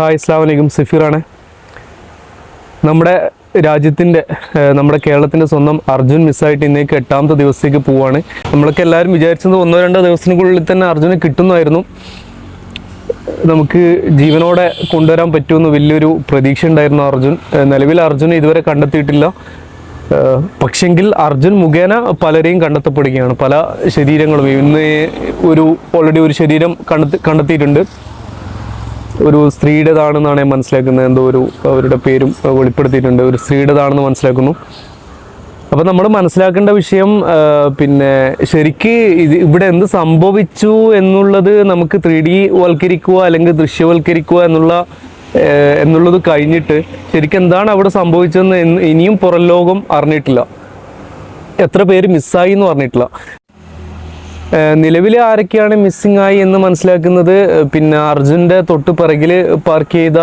Hi ഇസ്ലാം വലൈക്കും സഫീറാണ്. നമ്മുടെ രാജ്യത്തിന്റെ നമ്മുടെ കേരളത്തിന്റെ സ്വന്തം അർജുൻ മിസ്സായിട്ട് ഇന്നേക്ക് എട്ടാമത്തെ ദിവസത്തേക്ക് പോവാണ്. നമ്മളൊക്കെ എല്ലാവരും വിചാരിച്ചത് ഒന്നോ രണ്ടോ ദിവസത്തിനുള്ളിൽ തന്നെ അർജുനെ കിട്ടുന്നതായിരുന്നു. നമുക്ക് ജീവനോടെ കൊണ്ടുവരാൻ പറ്റുമെന്ന് വലിയൊരു പ്രതീക്ഷ ഉണ്ടായിരുന്നു അർജുൻ. നിലവിൽ അർജുനെ ഇതുവരെ കണ്ടെത്തിയിട്ടില്ല. പക്ഷെങ്കിൽ അർജുൻ മുഖേന പലരെയും കണ്ടെത്തപ്പെടുകയാണ്. പല ശരീരങ്ങളും. ഇന്ന് ഒരു ഓൾറെഡി ഒരു ശരീരം കണ്ടെത്തി കണ്ടെത്തിയിട്ടുണ്ട്. ഒരു സ്ത്രീയുടേതാണെന്നാണ് ഞാൻ മനസ്സിലാക്കുന്നത്. എന്തോ ഒരു അവരുടെ പേരും വെളിപ്പെടുത്തിയിട്ടുണ്ട്. ഒരു സ്ത്രീയുടേതാണെന്ന് മനസ്സിലാക്കുന്നു. അപ്പം നമ്മൾ മനസ്സിലാക്കേണ്ട വിഷയം പിന്നെ ശരിക്ക് ഇത് ഇവിടെ എന്ത് സംഭവിച്ചു എന്നുള്ളത് നമുക്ക് ത്രീ ഡി വൽക്കരിക്കുക അല്ലെങ്കിൽ ദൃശ്യവൽക്കരിക്കുക എന്നുള്ള എന്നുള്ളത് കഴിഞ്ഞിട്ട് ശരിക്കും എന്താണ് അവിടെ സംഭവിച്ചതെന്ന് ഇനിയും പുറം ലോകം അറിഞ്ഞിട്ടില്ല. എത്ര പേര് മിസ്സായി എന്ന് പറഞ്ഞിട്ടില്ല. നിലവിൽ ആരൊക്കെയാണ് മിസ്സിംഗ് ആയി എന്ന് മനസ്സിലാക്കുന്നത്? പിന്നെ അർജുന്റെ തൊട്ട് പിറകിൽ പാർക്ക് ചെയ്ത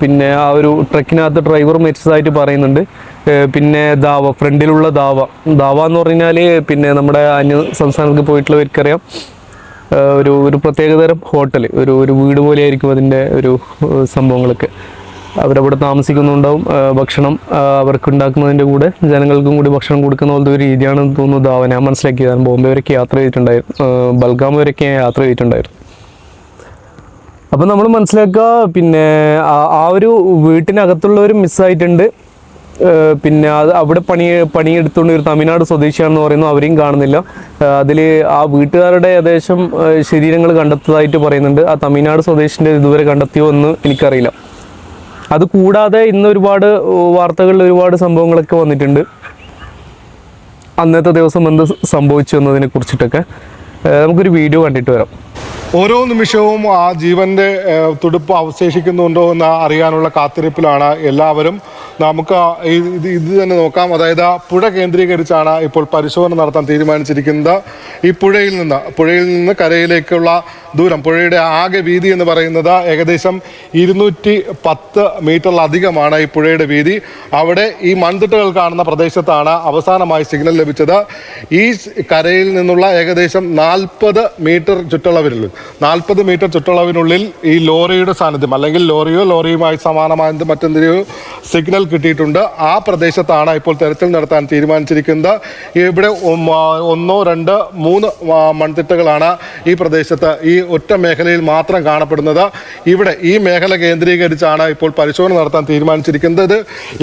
പിന്നെ ആ ഒരു ട്രക്കിനകത്ത് ഡ്രൈവർ മരിച്ചതായിട്ട് പറയുന്നുണ്ട്. പിന്നെ ദാവ ഫ്രണ്ടിലുള്ള ദാവ. ദാവ എന്ന് പറഞ്ഞാൽ പിന്നെ നമ്മുടെ അന്യ സംസ്ഥാനത്ത് പോയിട്ടുള്ളവർക്കറിയാം ഒരു ഒരു പ്രത്യേകതരം ഹോട്ടൽ ഒരു ഒരു വീട് പോലെ ആയിരിക്കും അതിന്റെ ഒരു സംഭവങ്ങളൊക്കെ. അവരവിടെ താമസിക്കുന്നുണ്ടാവും. ഭക്ഷണം ഏഹ് അവർക്ക് ഉണ്ടാക്കുന്നതിന്റെ കൂടെ ജനങ്ങൾക്കും കൂടി ഭക്ഷണം കൊടുക്കുന്ന പോലത്തെ ഒരു രീതിയാണെന്ന് തോന്നുന്നു ദാവ. ഞാൻ മനസ്സിലാക്കിയതാണ് ബോംബെ വരെയൊക്കെ യാത്ര ചെയ്തിട്ടുണ്ടായിരുന്നു. ബൽഗാം വരെയൊക്കെ ഞാൻ യാത്ര ചെയ്തിട്ടുണ്ടായിരുന്നു. അപ്പം നമ്മൾ മനസ്സിലാക്കുക പിന്നെ ആ ഒരു വീട്ടിനകത്തുള്ളവരും മിസ്സായിട്ടുണ്ട്. പിന്നെ അത് അവിടെ പണി പണിയെടുത്തുകൊണ്ട് ഒരു തമിഴ്നാട് സ്വദേശിയാണെന്ന് പറയുന്നു. അവരെയും കാണുന്നില്ല. അതിൽ ആ വീട്ടുകാരുടെ ഏകദേശം ശരീരങ്ങൾ കണ്ടെത്തതായിട്ട് പറയുന്നുണ്ട്. ആ തമിഴ്നാട് സ്വദേശിന്റെ ഇതുവരെ കണ്ടെത്തിയോ എന്ന് എനിക്കറിയില്ല. അത് കൂടാതെ ഇന്ന് ഒരുപാട് വാർത്തകളിൽ ഒരുപാട് സംഭവങ്ങളൊക്കെ വന്നിട്ടുണ്ട്. അന്നത്തെ ദിവസം എന്ത് സംഭവിച്ചു എന്നതിനെ കുറിച്ചിട്ടൊക്കെ. നമുക്കൊരു വീഡിയോ കണ്ടിട്ട് വരാം. ഓരോ നിമിഷവും ആ ജീവന്റെ തുടുപ്പ് അവശേഷിക്കുന്നുണ്ടോ എന്ന് അറിയാനുള്ള കാത്തിരിപ്പിലാണ് എല്ലാവരും. നമുക്ക് ഇത് ഇത് തന്നെ നോക്കാം. അതായത് പുഴ കേന്ദ്രീകരിച്ചാണ് ഇപ്പോൾ പരിശോധന നടത്താൻ തീരുമാനിച്ചിരിക്കുന്നത്. ഈ പുഴയിൽ നിന്ന് പുഴയിൽ നിന്ന് കരയിലേക്കുള്ള ദൂരം പുഴയുടെ ആകെ വീതി എന്ന് പറയുന്നത് ഏകദേശം ഇരുന്നൂറ്റി പത്ത് മീറ്ററിലധികമാണ് ഈ പുഴയുടെ വീതി. അവിടെ ഈ മൺതിട്ടകൾ കാണുന്ന പ്രദേശത്താണ് അവസാനമായി സിഗ്നൽ ലഭിച്ചത്. ഈ കരയിൽ നിന്നുള്ള ഏകദേശം നാൽപ്പത് മീറ്റർ ചുറ്റളവിനുള്ളിൽ നാൽപ്പത് മീറ്റർ ചുറ്റളവിനുള്ളിൽ ഈ ലോറിയുടെ സാന്നിധ്യം അല്ലെങ്കിൽ ലോറിയോ ലോറിയുമായി സമാനമായ മറ്റെന്തെങ്കിലും സിഗ്നൽ കിട്ടിയിട്ടുണ്ട്. ആ പ്രദേശത്താണ് ഇപ്പോൾ തെരച്ചിൽ നടത്താൻ തീരുമാനിച്ചിരിക്കുന്നത്. ഇവിടെ ഒന്നോ രണ്ട് മൂന്ന് മൺതിട്ടകളാണ് ഈ പ്രദേശത്ത് ഈ ഒറ്റ മേഖലയിൽ മാത്രം കാണപ്പെടുന്നത്. ഇവിടെ ഈ മേഖല കേന്ദ്രീകരിച്ചാണ് ഇപ്പോൾ പരിശോധന നടത്താൻ തീരുമാനിച്ചിരിക്കുന്നത്.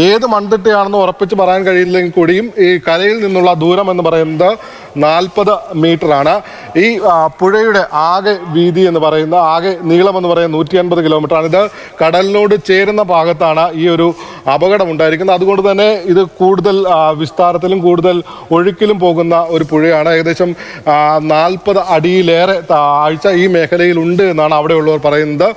ഏത് മൺതിട്ടയാണെന്ന് ഉറപ്പിച്ച് പറയാൻ കഴിയില്ലെങ്കിൽ കൂടിയും ഈ കരയിൽ നിന്നുള്ള ദൂരം എന്ന് പറയുന്നത് നാൽപ്പത് മീറ്ററാണ്. ഈ പുഴയുടെ ആകെ വീതി എന്ന് പറയുന്ന ആകെ നീളം എന്ന് പറയുന്നത് നൂറ്റി അൻപത് കിലോമീറ്ററാണ്. ഇത് കടലിനോട് ചേരുന്ന ഭാഗത്താണ് ഈ ഒരു അപകടം ഉണ്ടായിരിക്കുന്നത്. അതുകൊണ്ട് തന്നെ ഇത് കൂടുതൽ വിസ്താരത്തിലും കൂടുതൽ ഒഴുക്കിലും പോകുന്ന ഒരു പുഴയാണ്. ഏകദേശം നാൽപ്പത് അടിയിലേറെ ആഴ്ച ഈ മേഖലയിൽ ഉണ്ട് എന്നാണ് അവിടെയുള്ളവർ പറയുന്നത്.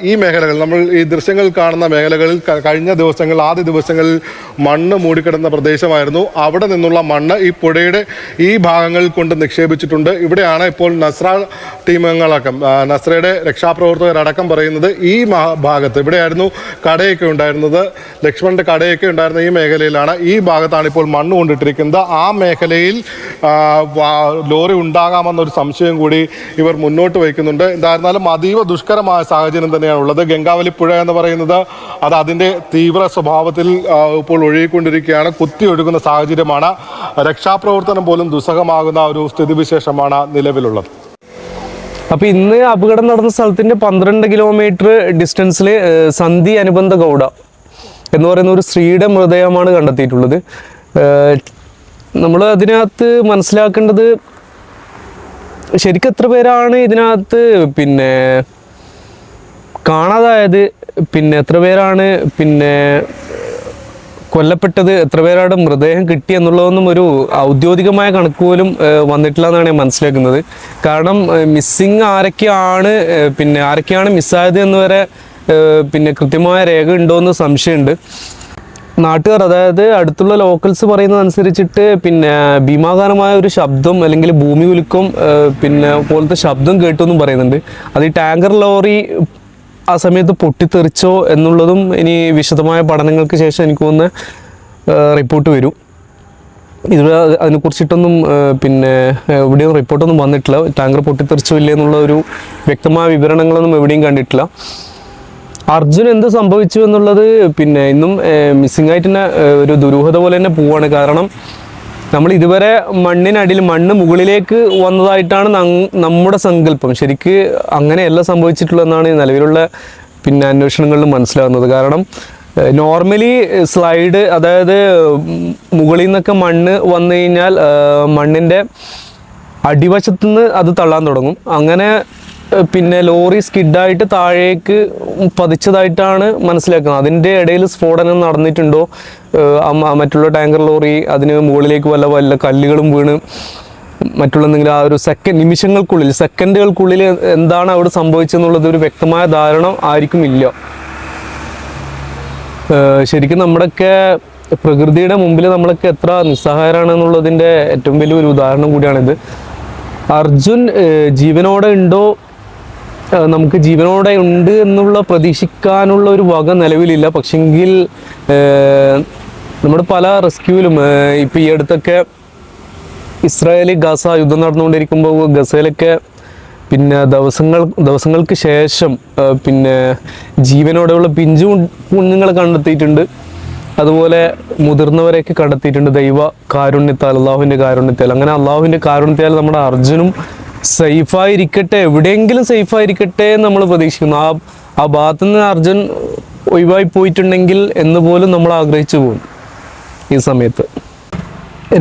ഈ മേഖലകൾ നമ്മൾ ഈ ദൃശ്യങ്ങൾ കാണുന്ന മേഖലകളിൽ കഴിഞ്ഞ ദിവസങ്ങളിൽ ആദ്യ ദിവസങ്ങളിൽ മണ്ണ് മൂടിക്കിടന്ന പ്രദേശമായിരുന്നു. അവിടെ നിന്നുള്ള മണ്ണ് ഈ പുഴയുടെ ഈ ഭാഗങ്ങളിൽ കൊണ്ട് നിക്ഷേപിച്ചിട്ടുണ്ട്. ഇവിടെയാണ് ഇപ്പോൾ നസ്ര ടീമംഗങ്ങളടക്കം ആ, നസ്രയുടെ രക്ഷാപ്രവർത്തകരടക്കം പറയുന്നത് ഈ ഭാഗത്ത്. ഇവിടെയായിരുന്നു കടയൊക്കെ ഉണ്ടായിരുന്നത്. ലക്ഷ്മണന്റെ കടയൊക്കെ ഉണ്ടായിരുന്ന ഈ മേഖലയിലാണ് ഈ ഭാഗത്താണ് ഇപ്പോൾ മണ്ണ് കൊണ്ടിട്ടിരിക്കുന്നത്. ആ മേഖലയിൽ ലോറി ഉണ്ടാകാമെന്നൊരു സംശയം കൂടി ഇവർ മുന്നോട്ട് വയ്ക്കുന്നുണ്ട്. എന്തായിരുന്നാലും അതീവ ദുഷ്കരമായ സാഹചര്യം തന്നെയാണ് ഉള്ളത്. ഗംഗാവലി പുഴ എന്ന് പറയുന്നത് അത് അതിന്റെ തീവ്ര സ്വഭാവത്തിൽ ഇപ്പോൾ ഒഴുകിക്കൊണ്ടിരിക്കുകയാണ്. കുത്തി ഒഴുകുന്ന സാഹചര്യമാണ്. രക്ഷാപ്രവർത്തനം പോലും ദുസ്സഹമാകുന്ന ഒരു സ്ഥിതിവിശേഷമാണ് നിലവിലുള്ളത്. അപ്പോൾ ഇന്ന് അപകടം നടന്ന സ്ഥലത്തിന്റെ പന്ത്രണ്ട് കിലോമീറ്റർ ഡിസ്റ്റൻസിൽ സന്ധി അനുബന്ധ ഗൗഡ എന്ന് പറയുന്ന ഒരു സ്ത്രീയുടെ മൃതദേഹമാണ് കണ്ടെത്തിയിട്ടുള്ളത്. നമ്മൾ അതിനകത്ത് മനസ്സിലാക്കേണ്ടത് ശരിക്കും എത്ര പേരാണ് ഇതിനകത്ത്? പിന്നെ കാണാതായത് പിന്നെ എത്ര പേരാണ്? പിന്നെ കൊല്ലപ്പെട്ടത് എത്ര പേരുടെ മൃതദേഹം കിട്ടി എന്നുള്ളതൊന്നും ഒരു ഔദ്യോഗികമായ കണക്ക് പോലും വന്നിട്ടില്ല എന്നാണ് ഞാൻ മനസ്സിലാക്കുന്നത്. കാരണം മിസ്സിങ് ആരൊക്കെയാണ് പിന്നെ ആരൊക്കെയാണ് മിസ്സായത് എന്ന് വരെ പിന്നെ കൃത്യമായ രേഖ ഉണ്ടോ എന്ന് സംശയമുണ്ട്. നാട്ടുകാർ അതായത് അടുത്തുള്ള ലോക്കൽസ് പറയുന്നത് അനുസരിച്ചിട്ട് പിന്നെ ഭീമാകാരമായ ഒരു ശബ്ദം അല്ലെങ്കിൽ ഭൂമി കുലുക്കം പിന്നെ പോലത്തെ ശബ്ദം കേട്ടു എന്നും പറയുന്നുണ്ട്. അത് ഈ ടാങ്കർ ലോറി ആ സമയത്ത് പൊട്ടിത്തെറിച്ചോ എന്നുള്ളതും ഇനി വിശദമായ പഠനങ്ങൾക്ക് ശേഷം എനിക്ക് തോന്നുന്ന റിപ്പോർട്ട് വരും. ഇത് അതിനെക്കുറിച്ചിട്ടൊന്നും പിന്നെ എവിടെയും റിപ്പോർട്ടൊന്നും വന്നിട്ടില്ല. ടാങ്കർ പൊട്ടിത്തെറിച്ചോ ഇല്ലേ എന്നുള്ള ഒരു വ്യക്തമായ വിവരണങ്ങളൊന്നും എവിടെയും കണ്ടിട്ടില്ല. അർജുൻ എന്ത് സംഭവിച്ചു എന്നുള്ളത് പിന്നെ ഇന്നും മിസ്സിംഗ് ആയിട്ട് തന്നെ ഒരു ദുരൂഹത പോലെ തന്നെ പോവാണ്. കാരണം നമ്മൾ ഇതുവരെ മണ്ണിനടിയിൽ മണ്ണ് മുകളിലേക്ക് വന്നതായിട്ടാണ് നമ്മുടെ സങ്കല്പം. ശരിക്ക് അങ്ങനെയല്ല സംഭവിച്ചിട്ടുള്ളതെന്നാണ് നിലവിലുള്ള പിന്നെ അന്വേഷണങ്ങളിൽ മനസ്സിലാകുന്നത്. കാരണം നോർമലി സ്ലൈഡ് അതായത് മുകളിൽ നിന്നൊക്കെ മണ്ണ് വന്നു കഴിഞ്ഞാൽ മണ്ണിന്റെ അടിവശത്തുനിന്ന് അത് തള്ളാൻ തുടങ്ങും. അങ്ങനെ പിന്നെ ലോറി സ്കിഡായിട്ട് താഴേക്ക് പതിച്ചതായിട്ടാണ് മനസ്സിലാക്കുന്നത്. അതിന്റെ ഇടയിൽ സ്ഫോടനം നടന്നിട്ടുണ്ടോ? മറ്റുള്ള ടാങ്കർ ലോറി അതിന് മുകളിലേക്ക് വല്ല വല്ല കല്ലുകളും വീണ് മറ്റുള്ള എന്തെങ്കിലും ആ ഒരു സെക്കൻഡ് നിമിഷങ്ങൾക്കുള്ളിൽ സെക്കൻഡുകൾക്കുള്ളിൽ എന്താണ് അവിടെ സംഭവിച്ചെന്നുള്ളത് ഒരു വ്യക്തമായ ധാരണ ആയിരിക്കും ഇല്ല. ശരിക്കും നമ്മുടെയൊക്കെ പ്രകൃതിയുടെ മുമ്പിൽ നമ്മളൊക്കെ എത്ര നിസ്സഹായരാണ് എന്നുള്ളതിന്റെ ഏറ്റവും വലിയൊരു ഉദാഹരണം കൂടിയാണിത്. അർജുൻ ജീവനോടെ ഉണ്ടോ നമുക്ക് ജീവനോടെ ഉണ്ട് എന്നുള്ള പ്രതീക്ഷിക്കാനുള്ള ഒരു വക നിലവിലില്ല. പക്ഷെങ്കിൽ നമ്മുടെ പല റെസ്ക്യൂവിലും ഇപ്പം ഈ അടുത്തൊക്കെ ഇസ്രായേൽ ഗസ യുദ്ധം നടന്നുകൊണ്ടിരിക്കുമ്പോൾ ഗസയിലൊക്കെ പിന്നെ ദിവസങ്ങൾ ദിവസങ്ങൾക്ക് ശേഷം പിന്നെ ജീവനോടെയുള്ള പിഞ്ചു കുഞ്ഞുങ്ങൾ കണ്ടെത്തിയിട്ടുണ്ട്. അതുപോലെ മുതിർന്നവരെയൊക്കെ കണ്ടെത്തിയിട്ടുണ്ട് ദൈവ കാരുണ്യത്താൽ അള്ളാഹുവിന്റെ കാരുണ്യത്താൽ. അങ്ങനെ അള്ളാഹുവിന്റെ കാരുണ്യത്താൽ നമ്മുടെ അർജുനും സേഫായിരിക്കട്ടെ എവിടെയെങ്കിലും സേഫായിരിക്കട്ടെ എന്ന് നമ്മൾ പ്രതീക്ഷിക്കുന്നു. ആ ആ ഭാഗത്തു നിന്ന് അർജുൻ ഒഴിവായി പോയിട്ടുണ്ടെങ്കിൽ എന്ന് പോലും നമ്മൾ ആഗ്രഹിച്ചു പോകും ഈ സമയത്ത്.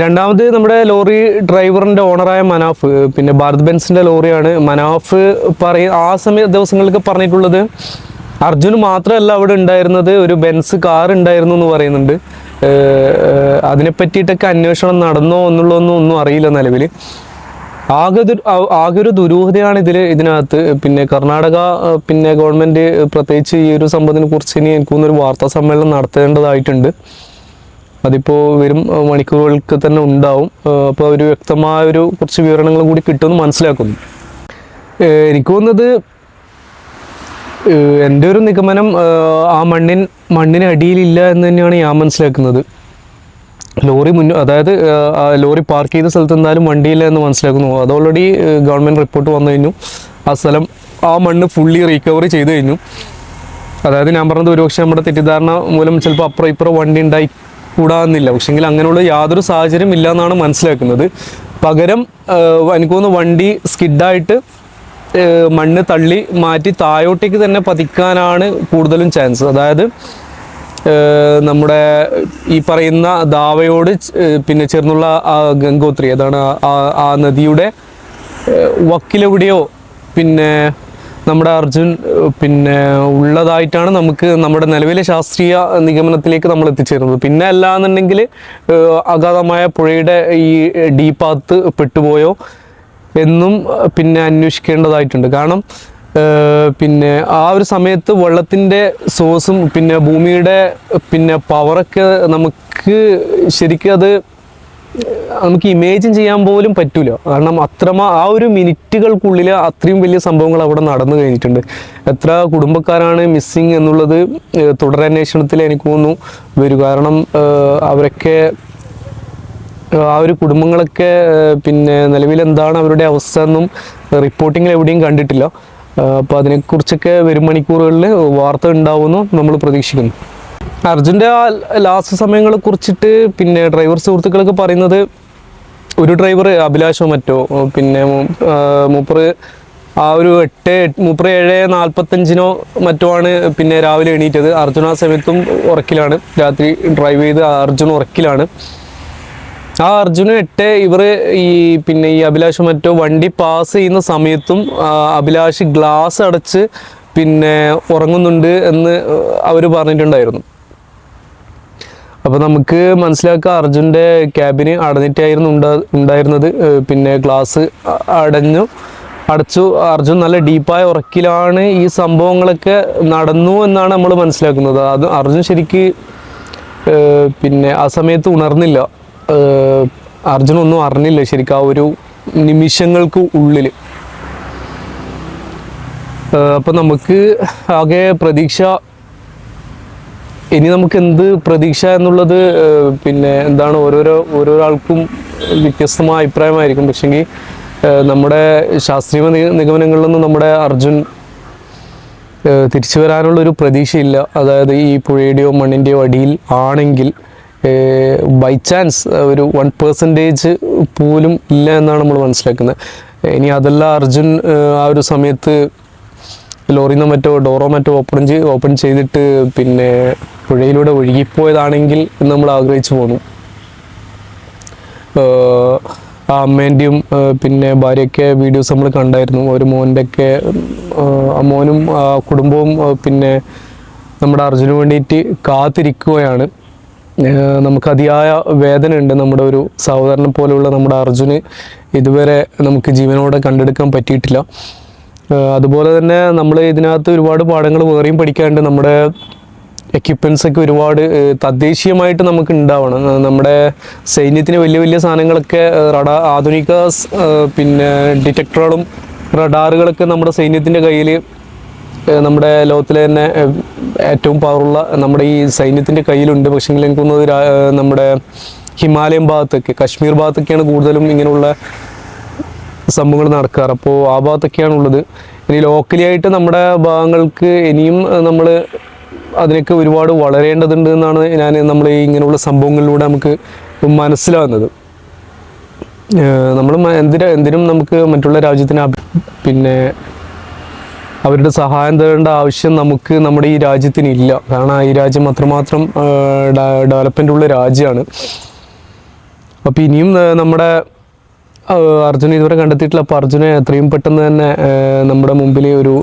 രണ്ടാമത് നമ്മുടെ ലോറി ഡ്രൈവറിന്റെ ഓണറായ മനാഫ് പിന്നെ ഭാരത് ബെൻസിന്റെ ലോറിയാണ്. മനാഫ് പറയ ആ സമയ ദിവസങ്ങളിലൊക്കെ പറഞ്ഞിട്ടുള്ളത് അർജുന് മാത്രമല്ല അവിടെ ഉണ്ടായിരുന്നത് ഒരു ബെൻസ് കാർ ഉണ്ടായിരുന്നു എന്ന് പറയുന്നുണ്ട്. അതിനെ പറ്റിയിട്ടൊക്കെ അന്വേഷണം നടന്നോ എന്നുള്ളതൊന്നും ഒന്നും അറിയില്ല നിലവിൽ. ആകെ ആകെ ഒരു ദുരൂഹതയാണ് ഇതിൽ ഇതിനകത്ത്. പിന്നെ കർണാടക പിന്നെ ഗവൺമെന്റ് പ്രത്യേകിച്ച് ഈ ഒരു സംഭവത്തിനെ കുറിച്ച് ഇനി എനിക്ക് ഒരു വാർത്താ സമ്മേളനം നടത്തേണ്ടതായിട്ടുണ്ട്. അതിപ്പോൾ വരും മണിക്കൂറുകൾക്ക് തന്നെ ഉണ്ടാവും. അപ്പോൾ ഒരു വ്യക്തമായ ഒരു കുറച്ച് വിവരണങ്ങൾ കൂടി കിട്ടുമെന്ന് മനസ്സിലാക്കുന്നു. എനിക്ക് തോന്നുന്നത് എന്റെ ഒരു നിഗമനം ആ മണ്ണിൻ മണ്ണിന് അടിയിലില്ല എന്ന് തന്നെയാണ് ഞാൻ മനസ്സിലാക്കുന്നത്. ലോറി മുന്നോ അതായത് ലോറി പാർക്ക് ചെയ്ത സ്ഥലത്ത് എന്തായാലും വണ്ടിയില്ല എന്ന് മനസ്സിലാക്കുന്നു. അത് ഓൾറെഡി ഗവൺമെന്റ് റിപ്പോർട്ട് വന്നു കഴിഞ്ഞു. ആ സ്ഥലം ആ മണ്ണ് ഫുള്ളി റീകവറി ചെയ്തു കഴിഞ്ഞു. അതായത് ഞാൻ പറഞ്ഞത് ഒരുപക്ഷെ നമ്മുടെ തെറ്റിദ്ധാരണ മൂലം ചിലപ്പോൾ അപ്പുറം ഇപ്പുറം വണ്ടി ഉണ്ടായി കൂടാന്നില്ല. പക്ഷെങ്കിൽ അങ്ങനെയുള്ള യാതൊരു സാഹചര്യം ഇല്ല എന്നാണ് മനസ്സിലാക്കുന്നത്. പകരം ഏഹ്, എനിക്ക് തോന്നുന്നു വണ്ടി സ്കിഡായിട്ട് മണ്ണ് തള്ളി മാറ്റി താഴോട്ടേക്ക് തന്നെ പതിക്കാനാണ് കൂടുതലും ചാൻസ് അതായത് നമ്മുടെ ഈ പറയുന്ന ദാവയോട് പിന്നെ ചേർന്നുള്ള ഗംഗോത്രി അതാണ് ആ- നദിയുടെ വക്കിലെവിടെയോ പിന്നെ നമ്മുടെ അർജുൻ പിന്നെ ഉള്ളതായിട്ടാണ് നമുക്ക് നമ്മുടെ നിലവിലെ ശാസ്ത്രീയ നിഗമനത്തിലേക്ക് നമ്മൾ എത്തിച്ചേരുന്നത്. പിന്നെ അല്ലാന്നുണ്ടെങ്കിൽ അഗാധമായ പുഴയുടെ ഈ ഡീപ്പാത്ത് പെട്ടുപോയോ എന്നും പിന്നെ അന്വേഷിക്കേണ്ടതായിട്ടുണ്ട്. കാരണം പിന്നെ ആ ഒരു സമയത്ത് വെള്ളത്തിന്റെ സോഴ്സും പിന്നെ ഭൂമിയുടെ പിന്നെ പവറൊക്കെ നമുക്ക് ശരിക്കും അത് നമുക്ക് ഇമേജിൻ ചെയ്യാൻ പോലും പറ്റൂല. കാരണം അത്ര ആ ഒരു മിനിറ്റുകൾക്കുള്ളിൽ അത്രയും വലിയ സംഭവങ്ങൾ അവിടെ നടന്നു കഴിഞ്ഞിട്ടുണ്ട്. എത്ര കുടുംബക്കാരാണ് മിസ്സിങ് എന്നുള്ളത് തുടരന്വേഷണത്തിൽ എനിക്ക് തോന്നുന്നു വരും. കാരണം അവരൊക്കെ ആ ഒരു കുടുംബങ്ങളൊക്കെ പിന്നെ നിലവിൽ എന്താണ് അവരുടെ അവസ്ഥ എന്നും റിപ്പോർട്ടിങ്ങിൽ എവിടെയും കണ്ടിട്ടില്ല. അപ്പോൾ അതിനെക്കുറിച്ചൊക്കെ വരും മണിക്കൂറുകളിൽ വാർത്ത ഉണ്ടാവുമെന്ന് നമ്മൾ പ്രതീക്ഷിക്കുന്നു. അർജുന്റെ ആ ലാസ്റ്റ് സമയങ്ങളെ കുറിച്ചിട്ട് പിന്നെ ഡ്രൈവർ സുഹൃത്തുക്കളൊക്കെ പറയുന്നത് ഒരു ഡ്രൈവർ അഭിലാഷോ മറ്റോ പിന്നെ മൂപ്പറ് ആ ഒരു എട്ട് മൂപ്പറ് ഏഴ് നാൽപ്പത്തഞ്ചിനോ മറ്റോ ആണ് പിന്നെ രാവിലെ എണീറ്റത്. അർജുൻ ആ സമയത്തും ഉറക്കിലാണ്. രാത്രി ഡ്രൈവ് ചെയ്ത് അർജുൻ ഉറക്കിലാണ്. ആ അർജുന് എട്ട് ഇവർ ഈ പിന്നെ ഈ അഭിലാഷ് മറ്റോ വണ്ടി പാസ് ചെയ്യുന്ന സമയത്തും അഭിലാഷ് ഗ്ലാസ് അടച്ച് പിന്നെ ഉറങ്ങുന്നുണ്ട് എന്ന് അവർ പറഞ്ഞിട്ടുണ്ടായിരുന്നു. അപ്പോൾ നമുക്ക് മനസ്സിലാക്കാം അർജുന്റെ ക്യാബിന് അടഞ്ഞിട്ടായിരുന്നു ഉണ്ടാ ഉണ്ടായിരുന്നത്. പിന്നെ ഗ്ലാസ് അടഞ്ഞു അടച്ചു. അർജുൻ നല്ല ഡീപ്പായ ഉറക്കിലാണ് ഈ സംഭവങ്ങളൊക്കെ നടന്നു എന്നാണ് നമ്മൾ മനസ്സിലാക്കുന്നത്. അത് അർജുൻ ശരിക്ക് പിന്നെ ആ സമയത്ത് ഉണർന്നില്ല. അർജുൻ ഒന്നും അറിഞ്ഞില്ല ശരിക്കും ആ ഒരു നിമിഷങ്ങൾക്ക് ഉള്ളിൽ അപ്പം നമുക്ക് ആകെ പ്രതീക്ഷ ഇനി നമുക്ക് എന്ത് പ്രതീക്ഷ എന്നുള്ളത് പിന്നെ എന്താണ് ഓരോരോ ഓരോരാൾക്കും വ്യത്യസ്തമായ അഭിപ്രായമായിരിക്കും. പക്ഷെങ്കിൽ നമ്മുടെ ശാസ്ത്രീയ നിഗമനങ്ങളിലൊന്നും നമ്മുടെ അർജുൻ തിരിച്ചു വരാനുള്ള ഒരു പ്രതീക്ഷയില്ല. അതായത് ഈ പുഴയുടെയോ മണ്ണിന്റെയോ അടിയിൽ ആണെങ്കിൽ ബൈ ചാൻസ് ഒരു വൺ പെർസെന്റേജ് പോലും ഇല്ല എന്നാണ് നമ്മൾ മനസ്സിലാക്കുന്നത്. ഇനി അതല്ല അർജുൻ ആ ഒരു സമയത്ത് ലോറിന്ന് മറ്റോ ഡോറോ മറ്റോ ഓപ്പൺ ചെയ്ത് ഓപ്പൺ ചെയ്തിട്ട് പിന്നെ പുഴയിലൂടെ ഒഴുകിപ്പോയതാണെങ്കിൽ നമ്മൾ ആഗ്രഹിച്ചു പോന്നു. ആ അമ്മേന്റെയും പിന്നെ ഭാര്യയൊക്കെ വീഡിയോസ് നമ്മൾ കണ്ടായിരുന്നു. ഒരു മോന്റെ ഒക്കെ ആ മോനും കുടുംബവും പിന്നെ നമ്മുടെ അർജുന് വേണ്ടിയിട്ട് കാത്തിരിക്കുകയാണ്. നമുക്ക് അതിയായ വേദന ഉണ്ട് നമ്മുടെ ഒരു സഹോദരനെ പോലെയുള്ള നമ്മുടെ അർജുന്. ഇതുവരെ നമുക്ക് ജീവനോടെ കണ്ടെടുക്കാൻ പറ്റിയിട്ടില്ല. അതുപോലെ തന്നെ നമ്മൾ ഇതിനകത്ത് ഒരുപാട് പാഠങ്ങൾ വേറെയും പഠിക്കാണ്ട് നമ്മുടെ എക്യുപ്മെൻസ് ഒക്കെ ഒരുപാട് തദ്ദേശീയമായിട്ട് നമുക്ക് ഉണ്ടാവണം. നമ്മുടെ സൈന്യത്തിന് വലിയ വലിയ സാധനങ്ങളൊക്കെ റഡാ ആധുനിക പിന്നെ ഡിറ്റക്ടറുകളും റഡാറുകളൊക്കെ നമ്മുടെ സൈന്യത്തിന്റെ കയ്യിൽ നമ്മുടെ ലോകത്തിലെ തന്നെ ഏറ്റവും പവറുള്ള നമ്മുടെ ഈ സൈന്യത്തിന്റെ കയ്യിലുണ്ട്. പക്ഷേങ്കിൽ എനിക്ക് തോന്നുന്നത് നമ്മുടെ ഹിമാലയം ഭാഗത്തൊക്കെ കശ്മീർ ഭാഗത്തൊക്കെയാണ് കൂടുതലും ഇങ്ങനെയുള്ള സംഭവങ്ങൾ നടക്കാറ്. അപ്പോൾ ആ ഭാഗത്തൊക്കെയാണ് ഉള്ളത് ഇനി ലോക്കലി ആയിട്ട് നമ്മുടെ ഭാഗങ്ങൾക്ക് ഇനിയും നമ്മൾ അതിനൊക്കെ ഒരുപാട് വളരേണ്ടതുണ്ട് എന്നാണ് ഞാൻ നമ്മൾ ഈ ഇങ്ങനെയുള്ള സംഭവങ്ങളിലൂടെ നമുക്ക് മനസ്സിലാവുന്നത്. നമ്മൾ എന്തിനും എന്തിനും നമുക്ക് മറ്റുള്ള രാജ്യത്തിന് പിന്നെ അവരുടെ സഹായം തേടേണ്ട ആവശ്യം നമുക്ക് നമ്മുടെ ഈ രാജ്യത്തിന് ഇല്ല. കാരണം ഈ രാജ്യം അത്രമാത്രം ഡെവലപ്മെന്റ് ഉള്ള രാജ്യമാണ്. അപ്പോൾ ഇനിയും നമ്മുടെ അർജുന ഇതുവരെ കണ്ടെത്തിയിട്ടില്ല. അപ്പോൾ അർജുനെ എത്രയും പെട്ടെന്ന് തന്നെ നമ്മുടെ മുമ്പിൽ ഒരു